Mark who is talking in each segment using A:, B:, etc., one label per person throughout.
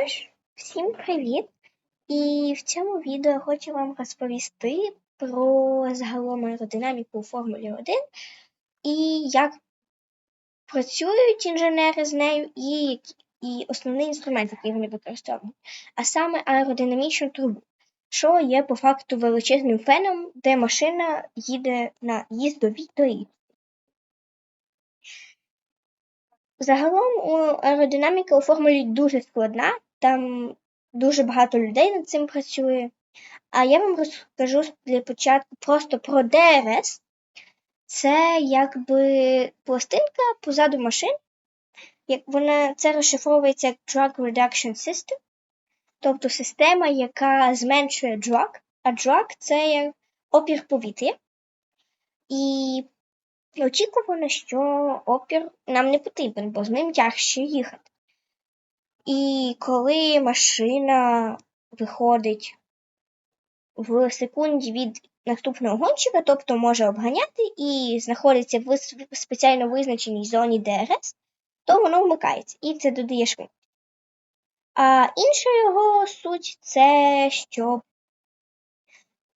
A: Тож, всім привіт! І в цьому відео я хочу вам розповісти про загалом аеродинаміку у Формулі 1 і як працюють інженери з нею, і і основний інструмент, який вони використовують, а саме аеродинамічну трубу, що є по факту величезним феном, де машина їде на їздовій доріжці. Загалом аеродинаміка у формулі дуже складна, там дуже багато людей над цим працює. А я вам розкажу для початку просто про ДРС. Це якби пластинка позаду машин. Як вона це розшифровується як Drug Reduction System, тобто система, яка зменшує drag, а drag – це опір повітря. І очікувано, що опір нам не потрібен, бо з ним тяжче їхати. І коли машина виходить в секунді від наступного гонщика, тобто може обганяти і знаходиться в спеціально визначеній зоні ДРС, то воно вмикається і це додає швидкість. А інша його суть це щоб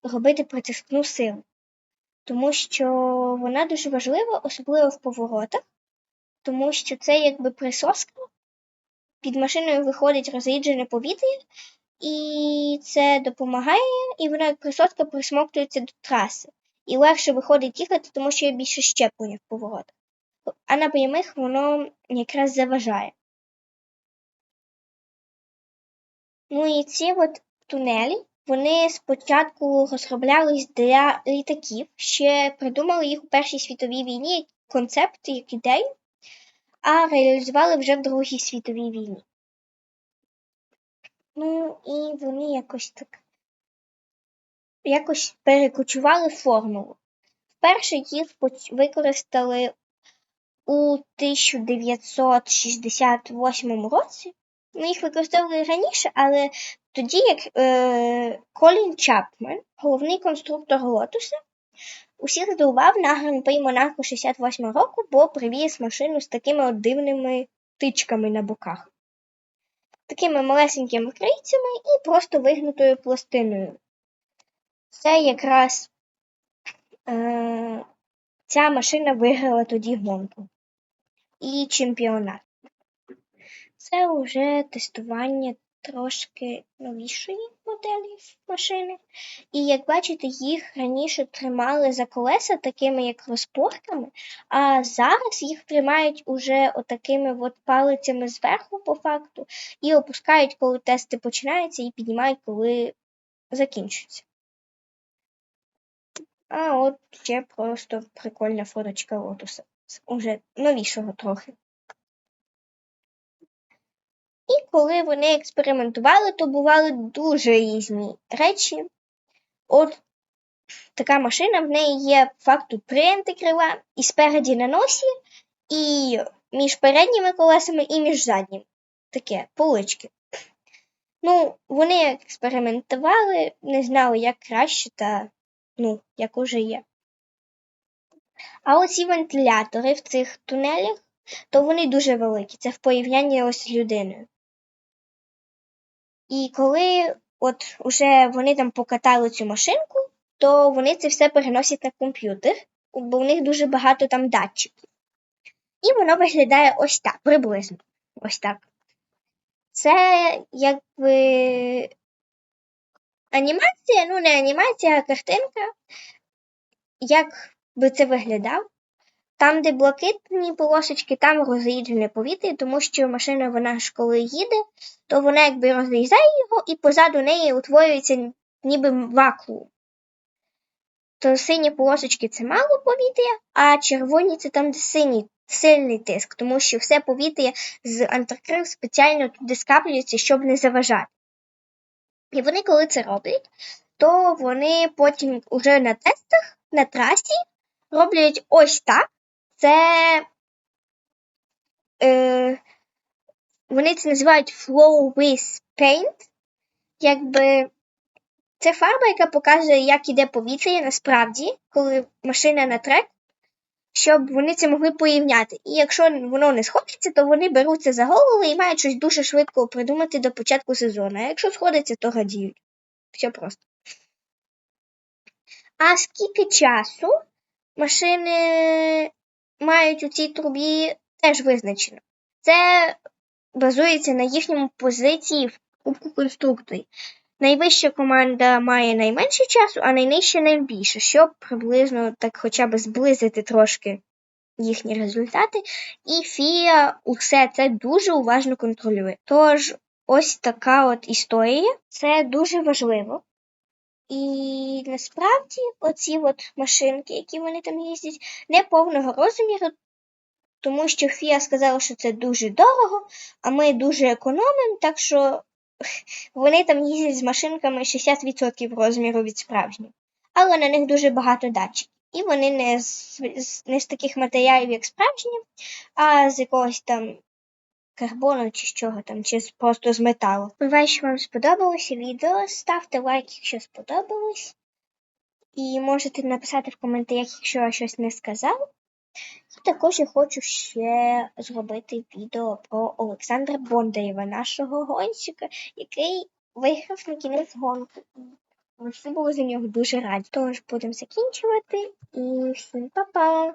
A: робити притискну силу тому що вона дуже важлива, особливо в поворотах, тому що це якби присоска, під машиною виходить розріджене повітря, і це допомагає, і вона як присоска присмоктується до траси. І легше виходить їхати, тому що є більше щеплення в поворотах. А на прямих воно якраз заважає. Ну і ці от тунелі, вони спочатку розроблялись для літаків, ще придумали їх у Першій світовій війні як концепт, як ідею, а реалізували вже в Другій світовій війні. Ну і вони якось так якось перекочували формулу. Вперше їх використали у 1968 році. Ми їх використовували раніше, але тоді як е, Колін Чапмен, головний конструктор Лотуса, усіх здивував на гран-при Монако 68 року, бо привіз машину з такими от дивними тичками на боках, такими малесенькими крильцями і просто вигнутою пластиною. Це якраз е, ця машина виграла тоді гонку і чемпіонат. Це вже тестування трошки новішої моделі машини. І як бачите, їх раніше тримали за колеса такими як розпорками, а зараз їх тримають уже отакими от палицями зверху, по факту, і опускають, коли тести починаються, і піднімають, коли закінчуються. А от ще просто прикольна фоточка лотуса. Уже новішого трохи. І коли вони експериментували, то бували дуже різні речі. От така машина, в неї є факту три антикрила і спереді на носі, і між передніми колесами, і між задніми. Таке, полички. Ну, вони експериментували, не знали, як краще, та ну, як уже є. А оці вентилятори в цих тунелях, то вони дуже великі. Це в порівнянні ось з людиною. І коли от уже вони там покатали цю машинку, то вони це все переносять на комп'ютер, бо у них дуже багато там датчиків. І воно виглядає ось так, приблизно. Ось так. Це якби анімація, ну не анімація, а картинка. Як би це виглядав? Там, де блакитні полосочки, там розріджене повітря, тому що машина, вона ж коли їде, то вона якби розрізає його і позаду неї утворюється ніби вакуум. То сині полосочки це мало повітря, а червоні це там, де синій, сильний тиск, тому що все повітря з антикрил спеціально туди скаплюється, щоб не заважати. І вони, коли це роблять, то вони потім уже на тестах, на трасі роблять ось так це е, вони це називають Flow with Paint. Якби це фарба, яка показує, як іде повітря насправді, коли машина на трек. щоб вони це могли порівняти. І якщо воно не сходиться, то вони беруться за голову і мають щось дуже швидко придумати до початку сезону. А якщо сходиться, то радіють. Все просто. А скільки часу машини мають у цій трубі, теж визначено. Це базується на їхньому позиції в кубку конструкторів. Найвища команда має найменше часу, а найнижча найбільше, щоб приблизно так хоча б зблизити трошки їхні результати. І Фія усе це дуже уважно контролює. Тож, ось така от історія. Це дуже важливо. І насправді оці от машинки, які вони там їздять, не повного розміру, тому що Фія сказала, що це дуже дорого, а ми дуже економимо, так що вони там їздять з машинками 60% розміру від справжніх. Але на них дуже багато датчиків. І вони не з, не з таких матеріалів, як справжні, а з якогось там карбону чи з чого там, чи просто з металу. Сподіваюся, що вам сподобалося відео. Ставте лайк, якщо сподобалось. І можете написати в коментарях, якщо я щось не сказав. І також я хочу ще зробити відео про Олександра Бондарєва, нашого гонщика, який виграв на кінець гонку. Ми всі були за нього дуже раді. Тож будемо закінчувати і всім па-па!